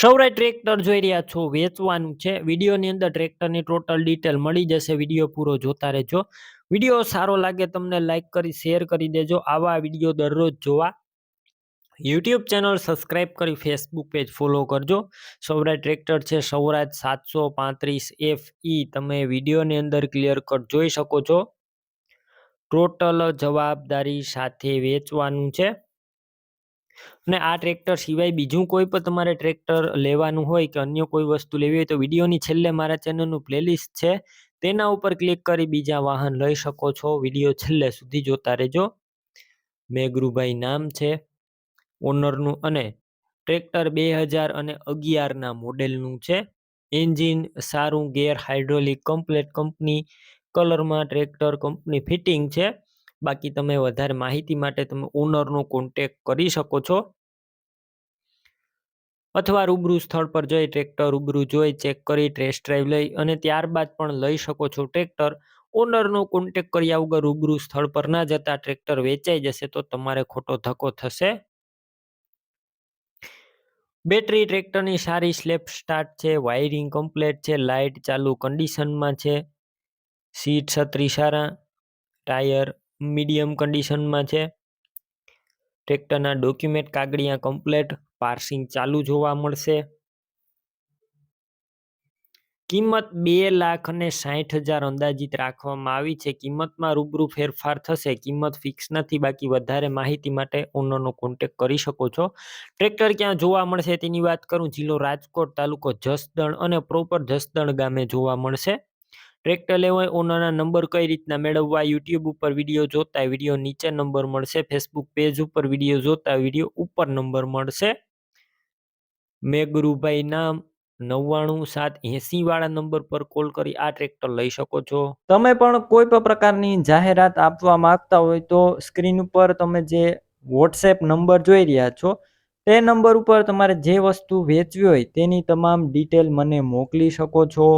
સૌરાય tractor જોઈ રહ્યા છો, વેચવાનું છે. વિડીયોની અંદર ટ્રેક્ટરની ટોટલ ડિટેલ મળી જશે. વીડિયો પૂરો જોતા રહેજો. વીડિયો સારો લાગે તમને લાઈક કરી શેર કરી દેજો. આવા વીડિયો દરરોજ જોવા. યુટ્યુબ ચેનલ સબસ્ક્રાઈબ કરી ફેસબુક પેજ ફોલો કરજો. સૌરાય ટ્રેક્ટર છે સૌરાજ સાતસો પાંત્રીસ એફ ઈ તમે વિડીયોની અંદર ક્લિયર કટ જોઈ શકો છો. ટોટલ જવાબદારી સાથે વેચવાનું છે. અને આ ટ્રેક્ટર સિવાય બીજું કોઈ પણ તમારે ટ્રેક્ટર લેવાનું હોય કે અન્ય કોઈ વસ્તુ લેવી હોય તો વિડીયોની છેલ્લે મારા ચેનલનું પ્લેલિસ્ટ છે. તેના ઉપર ક્લિક કરી બીજા વાહન લઈ શકો છો. વીડિયો છેલ્લે સુધી જોતા રહેજો. મેઘરુભાઈ નામ છે. ઓનરનું અને ટ્રેક્ટર બે હજાર અને અગિયારના મોડેલનું છે. એન્જિન સારું ગેર હાઇડ્રોલિક કમ્પ્લેટ કંપની કલરમાં ટ્રેક્ટર કંપની ફિટિંગ છે. બાકી તમે વધારે માહિતી માટે તમે ઓનરનો કોન્ટેક કરી શકો છો. અથવા રૂબરૂ સ્થળ પર જઈ ટ્રેક્ટર રૂબરૂ જોઈ ચેક કરી ટેસ્ટ ડ્રાઈવ લઈ અને ત્યારબાદ પણ લઈ શકો છો ટ્રેક્ટર ઓનરનો કોન્ટેક કર્યા વગર રૂબરૂ સ્થળ પર ના જતા ટ્રેક્ટર વેચાઈ જશે તો તમારે ખોટો ધક્કો થશે. બેટરી ટ્રેક્ટરની સારી સ્લેપ સ્ટાર્ટ છે વાયરિંગ કમ્પ્લેટ છે લાઇટ ચાલુ કન્ડિશનમાં છે. સીટ છત્રી સારા ટાયર મીડિયમ કન્ડિશનમાં છે. ટ્રેક્ટરના ડોક્યુમેન્ટ કાગળિયા કમ્પ્લેટ, પાર્સિંગ ચાલુ જોવા મળશે. કિંમત બે લાખ અને સાઠ હજાર અંદાજિત રાખવામાં આવી છે. કિંમતમાં રૂબરૂ ફેરફાર થશે. કિંમત ફિક્સ નથી. બાકી વધારે માહિતી માટે ઓનરનો કોન્ટેક કરી શકો છો. ટ્રેક્ટર ક્યાં જોવા મળશે તેની વાત કરું. જિલ્લો રાજકોટ તાલુકો જસદણ અને પ્રોપર જસદણ ગામે જોવા મળશે. ટ્રેક્ટર લેવો હોય ઓનરના નંબર કઈ રીતના મેળવવા યુટ્યુબ ઉપર વીડિયો જોતા વીડિયો નીચે નંબર મળશે ફેસબુક પેજ ઉપર વીડિયો જોતા વીડિયો ઉપર નંબર મળશે. મેઘરુભાઈ નામ નવ્વાણું સાત એસી વાળા નંબર પર કોલ કરી, આ ટ્રેક્ટર લઈ શકો છો. તમે પણ કોઈ પણ પ્રકારની જાહેરાત આપવા માંગતા હોય તો સ્ક્રીન ઉપર તમે જે વોટ્સએપ નંબર જોઈ રહ્યા છો, તે નંબર ઉપર તમારે જે વસ્તુ વેચવી હોય તેની તમામ ડિટેલ મને મોકલી શકો છો.